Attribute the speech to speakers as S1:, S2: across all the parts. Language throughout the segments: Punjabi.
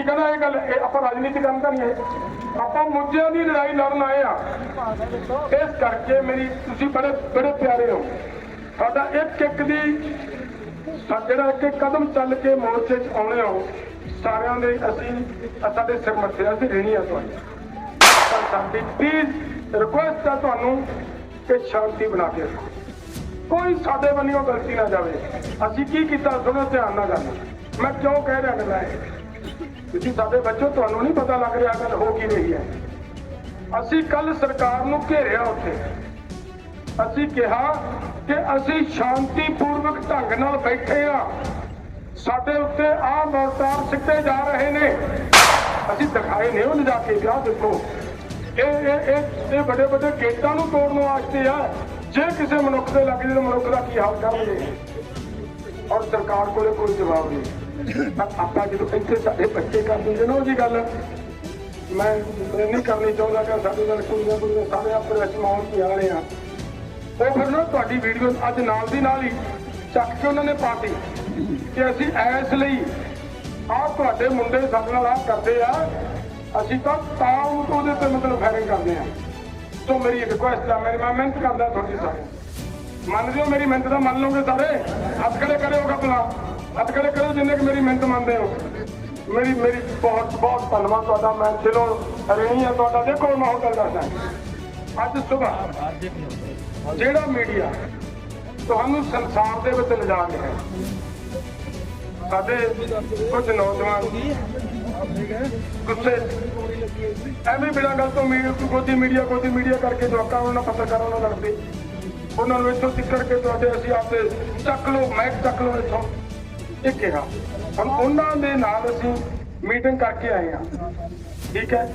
S1: ਠੀਕ ਹੈ ਇਹ ਗੱਲ? ਇਹ ਆਪਾਂ ਰਾਜਨੀਤੀ ਕਰਨ ਤਾਂ ਨਹੀਂ ਆਏ। ਆਪਾਂ ਮੁੱਦਿਆਂ ਦੀ ਲੜਾਈ ਲੜਨ ਆਏ ਆ। ਇਸ ਕਰਕੇ ਮੇਰੀ ਤੁਸੀਂ ਬੜੇ ਬੜੇ ਪਿਆਰੇ ਹੋ। ਸਾਡਾ ਇੱਕ ਇੱਕ ਦੀ ਜਿਹੜਾ ਇੱਕ ਕਦਮ ਚੱਲ ਕੇ ਮੋਰਚੇ 'ਚ ਆਉਣੇ ਹੋ ਸਾਰਿਆਂ ਦੇ ਅਸੀਂ ਸਾਡੇ ਸਿਰ ਮੱਥੇ ਅਸੀਂ ਰਹਿਣੀ ਆ ਤੁਹਾਡੀ। ਸਾਡੀ ਪਲੀਜ਼ ਰਿਕੁਐਸਟ ਆ ਤੁਹਾਨੂੰ ਕਿ ਸ਼ਾਂਤੀ ਬਣਾ ਕੇ ਰੱਖੋ। ਕੋਈ ਸਾਡੇ ਬੰਨਿਓ ਗਲਤੀ ਨਾ ਜਾਵੇ। ਅਸੀਂ ਕੀ ਕੀਤਾ? ਸੁਣੋ ਧਿਆਨ ਨਾਲ ਗੱਲ। ਮੈਂ ਕਿਉਂ ਕਹਿ ਰਿਹਾ ਗੱਲਾਂ ਇਹ ਤੁਸੀਂ ਸਾਡੇ ਬੱਚੋ, ਤੁਹਾਨੂੰ ਨਹੀਂ ਪਤਾ ਲੱਗ ਰਿਹਾ ਗੱਲ ਹੋ ਕੀ ਰਹੀ ਹੈ। ਅਸੀਂ ਕੱਲ ਸਰਕਾਰ ਨੂੰ ਘੇਰਿਆ ਉੱਥੇ। ਅਸੀਂ ਕਿਹਾ ਕਿ ਅਸੀਂ ਸ਼ਾਂਤੀਪੂਰਵਕ ਢੰਗ ਨਾਲ ਬੈਠੇ ਆ। ਸਾਡੇ ਉੱਤੇ ਆਹ ਮੋਰਟਾਰ ਸਿੱਟੇ ਜਾ ਰਹੇ ਨੇ। ਅਸੀਂ ਦਿਖਾਏ ਨੇ ਉਹ ਲਿਜਾ ਕੇ, ਵਿਆਹ ਦੇਖੋ। ਇਹ ਇਹ ਇਹ ਇਹ ਵੱਡੇ ਵੱਡੇ ਗੇਟਾਂ ਨੂੰ ਤੋੜਨ ਵਾਸਤੇ ਆ। ਜੇ ਕਿਸੇ ਮਨੁੱਖ ਦੇ ਲੱਗ ਜੇ ਮਨੁੱਖ ਦਾ ਕੀ ਹਾਲ ਕਰਨਗੇ? ਔਰ ਸਰਕਾਰ ਕੋਲੇ ਕੋਈ ਜਵਾਬ ਨਹੀਂ। ਤਾਂ ਆਪਾਂ ਜਦੋਂ ਇੱਥੇ ਸਾਡੇ ਬੱਚੇ ਕਰ ਦਿੰਦੇ ਨਾ ਉਹਦੀ ਗੱਲ, ਮੈਂ ਨਹੀਂ ਕਰਨੀ ਚਾਹੁੰਦਾ ਕਿ ਸਾਡੇ ਨਾਲ ਕੁੜੀਆਂ ਕੁੜੀਆਂ ਸਾਰੇ ਆਪਣੇ ਵਿੱਚ ਮੌਨ ਕੀ ਵਾਲੇ ਆ। ਉਹ ਫਿਰ ਨਾ ਤੁਹਾਡੀ ਵੀਡੀਓ ਅੱਜ ਨਾਲ ਦੀ ਨਾਲ ਹੀ ਚੱਕ ਕੇ ਉਹਨਾਂ ਨੇ ਪਾਤੀ ਕਿ ਅਸੀਂ ਐਸ ਲਈ ਆਹ ਤੁਹਾਡੇ ਮੁੰਡੇ ਸਾਡੇ ਨਾਲ ਆਹ ਕਰਦੇ ਆ, ਅਸੀਂ ਤਾਂ ਤਾਂ ਉਹਦੇ ਤੇ ਮਤਲਬ ਫਾਇਰਿੰਗ ਕਰਦੇ ਆ। ਸੋ ਮੇਰੀ ਰਿਕੁਐਸਟ ਆ ਮੇਰੀ ਮੈਂ ਮਿਹਨਤ ਕਰਦਾ ਤੁਹਾਡੀ ਸਾਰੇ। ਮੰਨਦੇ ਹੋ ਮੇਰੀ ਮਿਹਨਤ ਦਾ ਮੰਨ ਲਓਗੇ ਸਾਰੇ? ਹੱਥ ਖੜੇ ਕਰਿਓਗਾ ਭਲਾ ਹੱਥ ਖੜੇ ਕਰੋ, ਜਿੰਨੇ ਕਿ ਮੇਰੀ ਮਿਹਨਤ ਮੰਨਦੇ ਹੋ। ਮੇਰੀ ਮੇਰੀ ਬਹੁਤ ਬਹੁਤ ਧੰਨਵਾਦ ਤੁਹਾਡਾ। ਮੈਂ ਦਿਲੋਂ ਰਣੀ ਆ ਤੁਹਾਡਾ। ਦੇਖੋ, ਮੈਂ ਹੋਰ ਗੱਲ ਦੱਸਦਾ। ਅੱਜ ਸਵੇਰ ਜਿਹੜਾ ਮੀਡੀਆ ਤੁਹਾਨੂੰ ਸੰਸਾਰ ਦੇ ਵਿੱਚ ਲਿਜਾ ਰਿਹਾ ਹੈ, ਸਾਡੇ ਕੁਝ ਨੌਜਵਾਨ ਗੁੱਸੇ ਐਵੇਂ ਬਿਨਾਂ ਗੱਲ ਤੋਂ ਮੀਡੀਆ ਕੋਈ ਮੀਡੀਆ ਕੋਈ ਮੀਡੀਆ ਕਰਕੇ ਜਵਾਕਾਂ ਉਹਨਾਂ ਪੱਤਰਕਾਰਾਂ ਨਾਲ ਲੜਦੇ। ਉਹਨਾਂ ਨੂੰ ਇੱਥੋਂ ਤੱਕ ਕੇ ਤੁਹਾਡੇ ਅਸੀਂ ਆਪਦੇ ਚੱਕ ਲਓ ਮੈਕ ਚੱਕ ਲਓ ਇੱਥੋਂ। ਇਹ ਕਿਹਾ। ਹੁਣ ਉਹਨਾਂ ਦੇ ਨਾਲ ਅਸੀਂ ਮੀਟਿੰਗ ਕਰਕੇ ਆਏ ਹਾਂ। ਠੀਕ ਹੈ?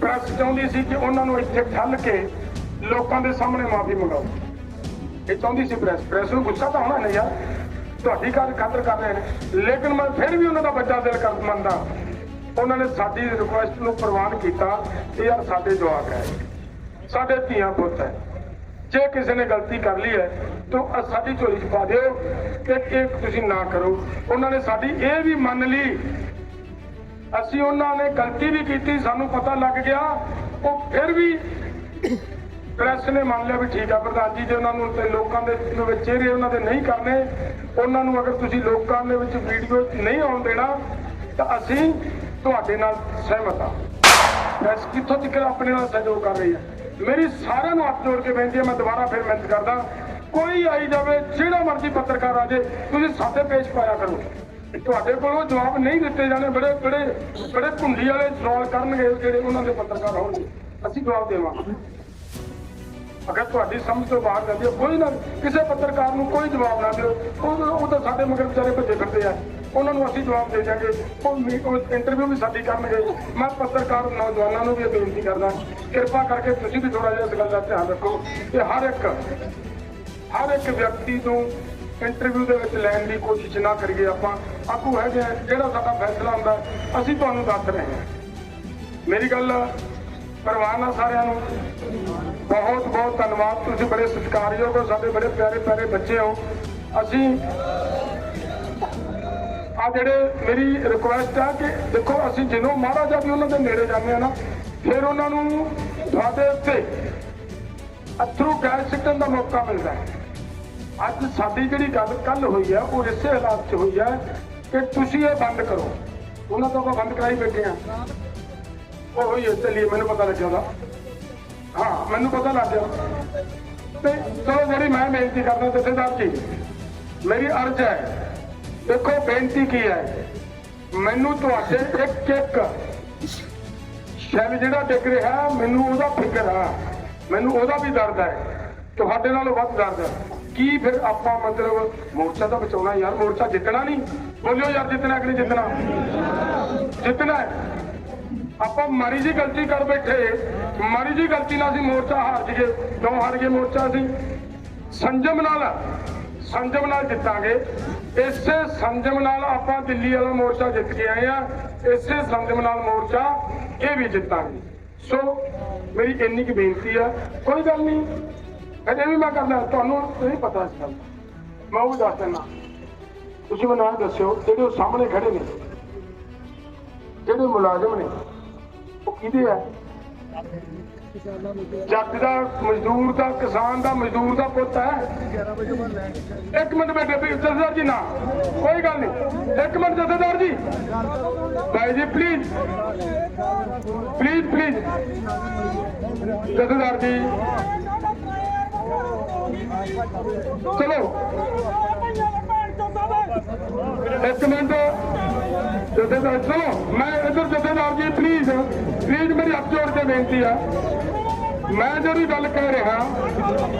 S1: ਪ੍ਰੈਸ ਚਾਹੁੰਦੀ ਸੀ ਕਿ ਉਹਨਾਂ ਨੂੰ ਇੱਥੇ ਠੱਲ ਕੇ ਲੋਕਾਂ ਦੇ ਸਾਹਮਣੇ ਮਾਫੀ ਮੰਗਾਓ। ਇਹ ਚਾਹੁੰਦੀ ਸੀ ਪ੍ਰੈਸ। ਪ੍ਰੈਸ ਨੂੰ ਗੁੱਸਾ ਤਾਂ ਹੋਣਾ ਨਹੀਂ ਯਾਰ। ਤੁਹਾਡੀ ਗੱਲ ਖਾਤਰ ਕਰ ਰਹੇ ਨੇ। ਲੇਕਿਨ ਮੈਂ ਫਿਰ ਵੀ ਉਹਨਾਂ ਦਾ ਬੱਚਾ ਦਿਲ ਕਰ ਮੰਨਦਾ। ਉਹਨਾਂ ਨੇ ਸਾਡੀ ਰਿਕੁਐਸਟ ਨੂੰ ਪ੍ਰਵਾਨ ਕੀਤਾ ਕਿ ਯਾਰ ਸਾਡੇ ਜਵਾਕ ਹੈ। ਸਾਡੇ ਧੀਆਂ ਪੁੱਤ ਹੈ। ਜੇ ਕਿਸੇ ਨੇ ਗਲਤੀ ਕਰ ਲਈ ਹੈ ਤਾਂ ਸਾਡੀ ਝੋਲੀ 'ਚ ਪਾ ਦਿਓ ਕਿ ਇਹ ਤੁਸੀਂ ਨਾ ਕਰੋ। ਉਹਨਾਂ ਨੇ ਸਾਡੀ ਇਹ ਵੀ ਮੰਨ ਲਈ। ਅਸੀਂ ਉਹਨਾਂ ਨੇ ਗਲਤੀ ਵੀ ਕੀਤੀ, ਸਾਨੂੰ ਪਤਾ ਲੱਗ ਗਿਆ। ਉਹ ਫਿਰ ਵੀ ਪ੍ਰੈਸ ਨੇ ਮੰਨ ਲਿਆ ਵੀ ਠੀਕ ਆ ਪ੍ਰਧਾਨ ਜੀ, ਜੇ ਉਹਨਾਂ ਨੂੰ ਤੇ ਲੋਕਾਂ ਦੇ ਵਿੱਚ ਚਿਹਰੇ ਉਹਨਾਂ ਦੇ ਨਹੀਂ ਕਰਨੇ, ਉਹਨਾਂ ਨੂੰ ਅਗਰ ਤੁਸੀਂ ਲੋਕਾਂ ਦੇ ਵਿੱਚ ਵੀਡੀਓ ਨਹੀਂ ਆਉਣ ਦੇਣਾ, ਤਾਂ ਅਸੀਂ ਤੁਹਾਡੇ ਨਾਲ ਸਹਿਮਤ ਆ। ਪ੍ਰੈਸ ਕਿੱਥੋਂ ਤੱਕ ਆਪਣੇ ਨਾਲ ਸਹਿਯੋਗ ਕਰ ਰਹੀ ਹੈ? ਮੇਰੀ ਸਾਰਿਆਂ ਨੂੰ ਹੱਥ ਜੋੜ ਕੇ ਬੇਨਤੀ ਹੈ, ਮੈਂ ਦੁਬਾਰਾ ਫਿਰ ਮਿਹਨਤ ਕਰਦਾ। ਕੋਈ ਆਈ ਜਾਵੇ, ਜਿਹੜਾ ਮਰਜ਼ੀ ਪੱਤਰਕਾਰ ਆ ਜੇ, ਤੁਸੀਂ ਸਾਡੇ ਪੇਸ਼ ਪਾਇਆ ਕਰੋ। ਤੁਹਾਡੇ ਕੋਲੋਂ ਜਵਾਬ ਨਹੀਂ ਦਿੱਤੇ ਜਾਣੇ, ਬੜੇ ਬੜੇ ਬੜੇ ਭੁੰਡੀ ਵਾਲੇ ਸਵਾਲ ਕਰਨਗੇ ਜਿਹੜੇ ਉਹਨਾਂ ਦੇ ਪੱਤਰਕਾਰ ਹੋਣਗੇ। ਅਸੀਂ ਜਵਾਬ ਦੇਵਾਂਗੇ। ਅਗਰ ਤੁਹਾਡੀ ਸਮਝ ਤੋਂ ਬਾਹਰ ਜਾਂਦੀ ਹੈ, ਕੋਈ ਨਾ, ਕਿਸੇ ਪੱਤਰਕਾਰ ਨੂੰ ਕੋਈ ਜਵਾਬ ਨਾ ਦਿਓ। ਉਹ ਉਹ ਤਾਂ ਸਾਡੇ ਮਗਰ ਵਿਚਾਰੇ ਭੱਜੇ ਫਿਰਦੇ ਆ। ਉਹਨਾਂ ਨੂੰ ਅਸੀਂ ਜਵਾਬ ਦੇ ਦਿਆਂਗੇ। ਉਹ ਇੰਟਰਵਿਊ ਵੀ ਸਾਡੀ ਕਰਨਗੇ। ਮੈਂ ਪੱਤਰਕਾਰ, ਨੌਜਵਾਨਾਂ ਨੂੰ ਵੀ ਬੇਨਤੀ ਕਰਦਾ। ਕਿਰਪਾ ਕਰਕੇ ਤੁਸੀਂ ਵੀ ਥੋੜਾ ਜਿਹਾ ਇਸ ਗੱਲ ਦਾ ਧਿਆਨ ਰੱਖੋ ਕਿ ਹਰ ਇੱਕ ਹਰ ਇੱਕ ਵਿਅਕਤੀ ਨੂੰ ਇੰਟਰਵਿਊ ਦੇ ਵਿੱਚ ਲੈਣ ਦੀ ਕੋਸ਼ਿਸ਼ ਨਾ ਕਰੀਏ ਆਪਾਂ। ਆਗੂ ਹੈਗੇ ਆ, ਜਿਹੜਾ ਸਾਡਾ ਫੈਸਲਾ ਹੁੰਦਾ ਅਸੀਂ ਤੁਹਾਨੂੰ ਦੱਸ ਰਹੇ ਹਾਂ। ਮੇਰੀ ਗੱਲ ਪ੍ਰਵਾਨ ਆ ਸਾਰਿਆਂ ਨੂੰ ਬਹੁਤ ਬਹੁਤ ਧੰਨਵਾਦ। ਤੁਸੀਂ ਬੜੇ ਸਤਿਕਾਰਯੋਗ ਹੋ ਸਾਡੇ ਬੜੇ ਪਿਆਰੇ ਪਿਆਰੇ ਬੱਚੇ ਹੋ। ਅਸੀਂ ਆ ਜਿਹੜੇ ਮੇਰੀ ਰਿਕੁਐਸਟ ਆ ਕਿ ਦੇਖੋ ਅਸੀਂ ਜਦੋਂ ਮਹਾਰਾਜਾ ਵੀ ਉਹਨਾਂ ਦੇ ਨੇੜੇ ਜਾਂਦੇ ਆ ਨਾ ਫਿਰ ਉਹਨਾਂ ਨੂੰ ਤੁਹਾਡੇ ਉੱਤੇ ਅਥਰੂ ਗੈਸ ਸਿੱਟਣ ਦਾ ਮੌਕਾ ਮਿਲਦਾ ਹੈ। ਅੱਜ ਸਾਡੀ ਜਿਹੜੀ ਗੱਲ ਕੱਲ ਹੋਈ ਹੈ ਉਹ ਇਸੇ ਹਾਲਾਤ 'ਚ ਹੋਈ ਹੈ ਕਿ ਤੁਸੀਂ ਇਹ ਬੰਦ ਕਰੋ। ਉਹਨਾਂ ਤੋਂ ਆਪਾਂ ਬੰਦ ਕਰਾਈ ਬੈਠੇ ਆ। ਉਹ ਹੋਈ ਹੈ ਚੱਲੀਏ, ਮੈਨੂੰ ਪਤਾ ਲੱਗਿਆ ਉਹਦਾ। ਹਾਂ, ਮੈਨੂੰ ਪਤਾ ਲੱਗ ਗਿਆ। ਤੇ ਚਲੋ ਜਿਹੜੀ ਮੈਂ ਬੇਨਤੀ ਕਰਦਾ ਜਥੇਦਾਰ ਜੀ, ਮੇਰੀ ਅਰਜ਼ ਹੈ, ਦੇਖੋ ਬੇਨਤੀ ਕੀ ਹੈ। ਮੈਨੂੰ ਤੁਹਾਡੇ ਇੱਕ ਇੱਕ ਸ਼ੈਲ ਜਿਹੜਾ ਡਿੱਗ ਰਿਹਾ, ਮੈਨੂੰ ਉਹਦਾ ਫਿਕਰ ਆ। ਮੈਨੂੰ ਉਹਦਾ ਵੀ ਦਰਦ ਹੈ। ਤੁਹਾਡੇ ਨਾਲੋਂ ਵੱਧ ਦਰਦ ਹੈ। ਕੀ ਫਿਰ ਆਪਾਂ ਮਤਲਬ ਮੋਰਚਾ ਤਾਂ ਬਚਾਉਣਾ ਯਾਰ ਮੋਰਚਾ ਜਿੱਤਣਾ ਨਹੀਂ। ਬੋਲਿਓ ਯਾਰ, ਜਿੱਤਣਾ ਕਿ ਨਹੀਂ ਜਿੱਤਣਾ? ਜਿੱਤਣਾ ਆਪਾਂ ਮਾੜੀ ਜੀ ਗਲਤੀ ਕਰ ਬੈਠੇ, ਮਾੜੀ ਜੀ ਗਲਤੀ ਨਾਲ ਅਸੀਂ ਮੋਰਚਾ ਹਾਰ ਜੀਏ ਕਿਉਂ ਹਾਰ ਗਏ ਮੋਰਚਾ ਅਸੀਂ? ਸੰਜਮ ਨਾਲ ਸੰਜਮ ਨਾਲ ਜਿੱਤਾਂਗੇ। ਇਸੇ ਸੰਜਮ ਨਾਲ ਆਪਾਂ ਦਿੱਲੀ ਵਾਲਾ ਮੋਰਚਾ ਜਿੱਤ ਕੇ ਆਏ ਆ। ਇਸੇ ਸੰਜਮ ਨਾਲ ਮੋਰਚਾ ਇਹ ਵੀ ਜਿੱਤਾਂਗੇ। ਸੋ ਮੇਰੀ ਇੰਨੀ ਕੁ ਬੇਨਤੀ ਆ। ਕੋਈ ਗੱਲ ਨਹੀਂ। ਅਜੇ ਵੀ ਮੈਂ ਕਰਦਾ, ਤੁਹਾਨੂੰ ਨਹੀਂ ਪਤਾ ਇਸ ਗੱਲ ਦਾ। ਮੈਂ ਉਹ ਵੀ ਦੱਸ ਦਿੰਦਾ। ਤੁਸੀਂ ਮੈਨੂੰ ਆਹ ਦੱਸਿਓ, ਜਿਹੜੇ ਉਹ ਸਾਹਮਣੇ ਖੜੇ ਨੇ, ਜਿਹੜੇ ਮੁਲਾਜ਼ਮ ਨੇ, ਉਹ ਕਿਹਦੇ ਆ? ਜੱਟ ਦਾ, ਮਜ਼ਦੂਰ ਦਾ, ਕਿਸਾਨ ਦਾ, ਮਜ਼ਦੂਰ ਦਾ ਪੁੱਤ ਹੈ। ਇੱਕ ਮਿੰਟ ਬੈਠੇ ਵੀ ਜਥੇਦਾਰ ਜੀ ਨਾ, ਕੋਈ ਗੱਲ ਨਹੀਂ। ਇੱਕ ਮਿੰਟ, ਜਥੇਦਾਰ ਜੀ। ਭਾਈ ਜੀ ਪਲੀਜ਼ ਪਲੀਜ਼ ਪਲੀਜ਼ ਜਥੇਦਾਰ ਜੀ ਚਲੋ। ਇੱਕ ਮਿੰਟ। ਜਥੇਦਾਰ ਚਲੋ। ਮੈਂ ਇੱਧਰ ਜਥੇਦਾਰ ਜੀ ਪਲੀਜ਼ ਪਲੀਜ਼ ਮੇਰੀ ਹੱਥ ਜੋੜ ਕੇ ਬੇਨਤੀ ਆ। ਮੈਂ ਜਿਹੜੀ ਗੱਲ ਕਹਿ ਰਿਹਾ,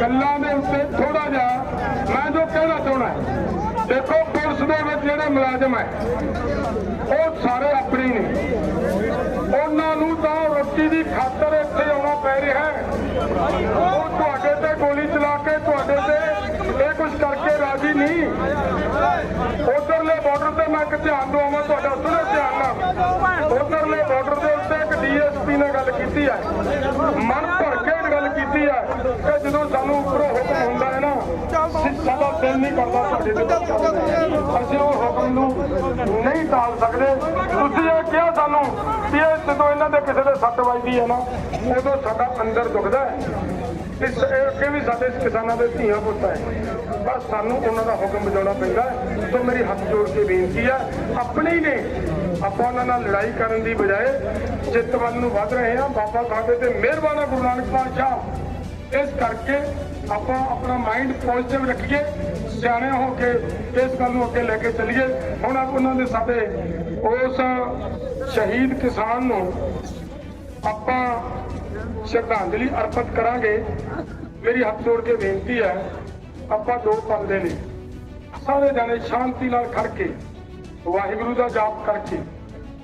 S1: ਗੱਲਾਂ ਦੇ ਉੱਤੇ ਥੋੜਾ ਜਿਹਾ ਮੈਂ ਜੋ ਕਹਿਣਾ ਚਾਹਣਾ ਦੇਖੋ, ਪੁਲਿਸ ਦੇ ਵਿੱਚ ਜਿਹੜੇ ਮੁਲਾਜ਼ਮ ਹੈ, ਉਹ ਸਾਰੇ ਆਪਣੇ ਨੇ। ਉਹਨਾਂ ਨੂੰ ਤਾਂ ਰੋਟੀ ਦੀ ਖਾਤਰ ਇੱਥੇ ਆਉਣਾ ਪੈ ਰਿਹਾ ਹੈ। ਧਿਆਨ ਦਵਾਵਾਂ ਤੁਹਾਡਾ ਸੁਣੋ ਧਿਆਨ ਨਾਲ ਉਧਰਲੇ ਬਾਰਡਰ ਦੇ ਉੱਤੇ ਇੱਕ ਡੀਐਸਪੀ ਨੇ ਗੱਲ ਕੀਤੀ ਹੈ। ਮਨ ਭਰ ਕੇ ਗੱਲ ਕੀਤੀ ਹੈ ਕਿ ਜਦੋਂ ਸਾਨੂੰ ਉੱਪਰੋਂ ਹੁਕਮ ਹੁੰਦਾ ਹੈ ਨਾ ਸਿ- ਸਾਡਾ ਦਿਲ ਨਹੀਂ ਕਰਦਾ ਤੁਹਾਡੇ ਤੇ ਅਸੀਂ ਉਹ ਹੁਕਮ ਨੂੰ ਨਹੀਂ ਟਾਲ ਸਕਦੇ। ਤੁਸੀਂ ਇਹ ਕਿਹਾ ਸਾਨੂੰ ਕਿ ਇਹ ਜਦੋਂ ਇਹਨਾਂ ਦੇ ਕਿਸੇ ਦੇ ਸੱਟ ਵੱਜਦੀ ਹੈ ਨਾ, ਉਦੋਂ ਸਾਡਾ ਅੰਦਰ ਦੁਖਦਾ ਹੈ। ਇਸ ਇਹ ਕਿ ਵੀ ਸਾਡੇ ਕਿਸਾਨਾਂ ਦੇ ਧੀਆਂ ਪੁੱਤ ਹੈ, ਬਸ ਸਾਨੂੰ ਉਹਨਾਂ ਦਾ ਹੁਕਮ ਵਜਾਉਣਾ ਪੈਂਦਾ ਹੈ। ਸੋ ਮੇਰੀ ਹੱਥ ਜੋੜ ਕੇ ਬੇਨਤੀ ਹੈ ਆਪਣੇ ਹੀ ਨੇ। ਆਪਾਂ ਉਹਨਾਂ ਨਾਲ ਲੜਾਈ ਕਰਨ ਦੀ ਬਜਾਏ ਜਿੱਤ ਵੱਲ ਨੂੰ ਵੱਧ ਰਹੇ ਹਾਂ। ਬਾਬਾ ਸਾਡੇ ਤੇ ਮਿਹਰਬਾਨ ਹੈ ਗੁਰੂ ਨਾਨਕ ਪਾਤਸ਼ਾਹ। ਇਸ ਕਰਕੇ ਆਪਾਂ ਆਪਣਾ ਮਾਈਂਡ ਪੋਜ਼ਿਟਿਵ ਰੱਖੀਏ, ਸਿਆਣੇ ਹੋ ਕੇ ਇਸ ਗੱਲ ਨੂੰ ਅੱਗੇ ਲੈ ਕੇ ਚੱਲੀਏ। ਹੁਣ ਆਪ ਉਹਨਾਂ ਦੇ ਸਾਡੇ ਉਸ ਸ਼ਹੀਦ ਕਿਸਾਨ ਨੂੰ ਆਪਾਂ ਸ਼ਰਧਾਂਜਲੀ ਅਰਪਿਤ ਕਰਾਂਗੇ। ਮੇਰੀ ਹੱਥ ਜੋੜ ਕੇ ਬੇਨਤੀ ਹੈ, ਆਪਾਂ ਦੋ ਪਲ ਦੇ ਲਈ ਸਾਰੇ ਜਾਣੇ ਸ਼ਾਂਤੀ ਨਾਲ ਖੜ ਕੇ, ਵਾਹਿਗੁਰੂ ਦਾ ਜਾਪ ਕਰਕੇ,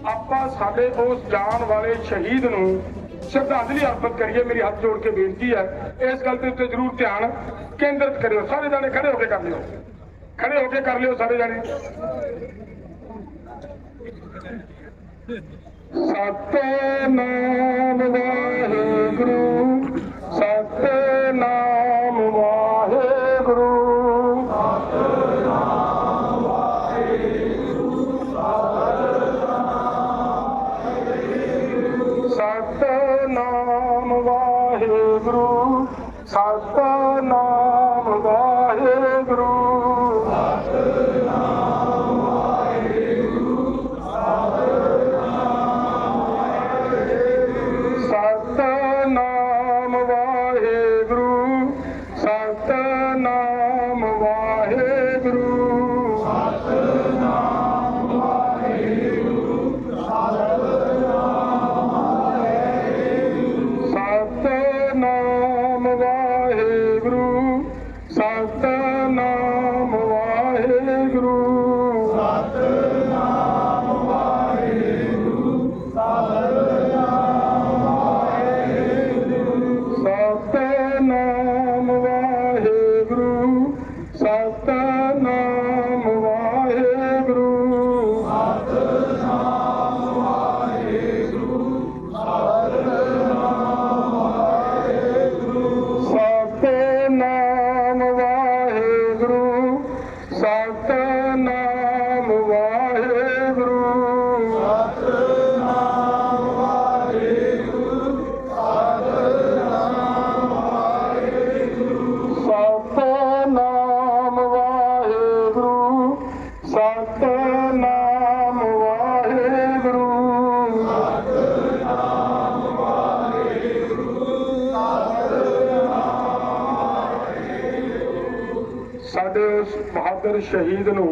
S1: ਆਪਾਂ ਸਾਡੇ ਉਸ ਜਾਨ ਵਾਲੇ ਸ਼ਹੀਦ ਨੂੰ ਸ਼ਰਧਾਂਜਲੀ ਅਰਪਿਤ ਕਰੀਏ। ਮੇਰੀ ਹੱਥ ਜੋੜ ਕੇ ਬੇਨਤੀ ਹੈ, ਇਸ ਗੱਲ ਦੇ ਉੱਤੇ ਜ਼ਰੂਰ ਧਿਆਨ ਕੇਂਦਰਿਤ ਕਰਿਓ। ਸਾਰੇ ਜਾਣੇ ਖੜੇ ਹੋ ਕੇ ਕਰ ਲਿਓ। ਖੜੇ ਹੋ ਕੇ ਕਰ ਲਿਓ ਸਾਰੇ ਜਾਣੇ। ਸਤਨਾਮ ਵਾਹਿਗੁਰੂ ਸਤਨਾਮ ਵਾਹਿਗੁਰੂ। ਸਤਨਾਮ ਵਾਹਿਗੁਰੂ ਸਤ Alfa ਬਹਾਦਰ ਸ਼ਹੀਦ ਨੂੰ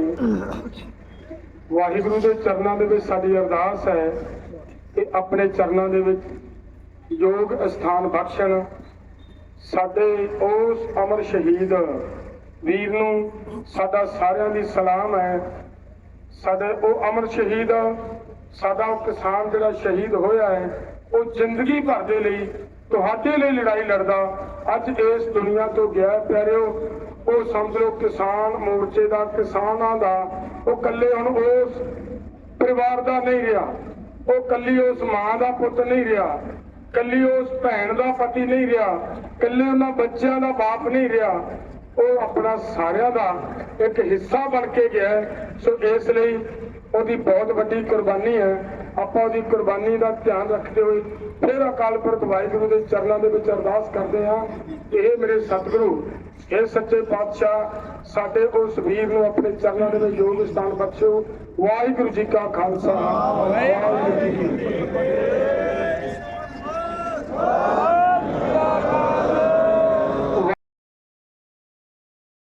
S1: ਵਾਹਿਗੁਰੂ ਦੇ ਚਰਨਾਂ ਦੇ ਵਿੱਚ ਸਾਡੀ ਅਰਦਾਸ ਹੈ ਕਿ ਆਪਣੇ ਚਰਨਾਂ ਦੇ ਵਿੱਚ ਯੋਗ ਸਥਾਨ ਬਖਸ਼ਣ। ਸਾਡੇ ਉਸ ਅਮਰ ਸ਼ਹੀਦ ਵੀਰ ਨੂੰ ਸਾਡਾ ਸਾਰਿਆਂ ਦੀ ਸਲਾਮ ਹੈ। ਸਾਡੇ ਉਹ ਅਮਰ ਸ਼ਹੀਦ, ਸਾਡਾ ਉਹ ਕਿਸਾਨ ਜਿਹੜਾ ਸ਼ਹੀਦ ਹੋਇਆ ਹੈ, ਉਹ ਜ਼ਿੰਦਗੀ ਭਰ ਦੇ ਲਈ ਤੁਹਾਡੇ ਲਈ ਲੜਾਈ ਲੜਦਾ। ਅੱਜ ਇਸ ਦੁਨੀਆ ਤੋਂ ਗਿਆ ਪਿਆਰਿਓ ਉਹ ਸਮਝ ਲਓ ਕਿਸਾਨ ਮੋਰਚੇ ਦਾ, ਕਿਸਾਨਾਂ ਦਾ, ਉਹ ਇਕੱਲੇ ਹੁਣ ਉਸ ਪਰਿਵਾਰ ਦਾ ਨਹੀਂ ਰਿਹਾ। ਉਹ ਕੱਲੀ ਉਸ ਮਾਂ ਦਾ ਪੁੱਤ ਨਹੀਂ ਰਿਹਾ। ਕੱਲੀ ਉਸ ਭੈਣ ਦਾ ਪਤੀ ਨਹੀਂ ਰਿਹਾ। ਕੱਲੇ ਉਹਨਾਂ ਬੱਚਿਆਂ ਦਾ ਬਾਪ ਨਹੀਂ ਰਿਹਾ। ਉਹ ਆਪਣਾ ਸਾਰਿਆਂ ਦਾ ਇੱਕ ਹਿੱਸਾ ਬਣ ਕੇ ਗਿਆ ਸੋ ਇਸ ਲਈ ਉਹਦੀ ਬਹੁਤ ਵੱਡੀ ਕੁਰਬਾਨੀ ਹੈ। ਆਪਾਂ ਉਹਦੀ ਕੁਰਬਾਨੀ ਦਾ ਧਿਆਨ ਰੱਖਦੇ ਹੋਏ ਫਿਰ ਅਕਾਲ ਪੁਰਖ ਵਾਹਿਗੁਰੂ ਦੇ ਚਰਨਾਂ ਦੇ ਵਿੱਚ ਅਰਦਾਸ ਕਰਦੇ ਹਾਂ ਇਹ ਮੇਰੇ ਸਤਿਗੁਰੂ ਇਹ ਸੱਚੇ ਪਾਤਸ਼ਾਹ ਸਾਡੇ ਉਸ ਵੀਰ ਨੂੰ ਆਪਣੇ ਚਰਨਾਂ ਦੇ ਵਿੱਚ ਯੋਗ ਸਥਾਨ ਬਖਸ਼ੋ ਵਾਹਿਗੁਰੂ ਜੀ ਕਾ ਖਾਲਸਾ। ਵਾਹਿਗੁਰੂ ਜੀ ਕੀ ਫਤਿਹ।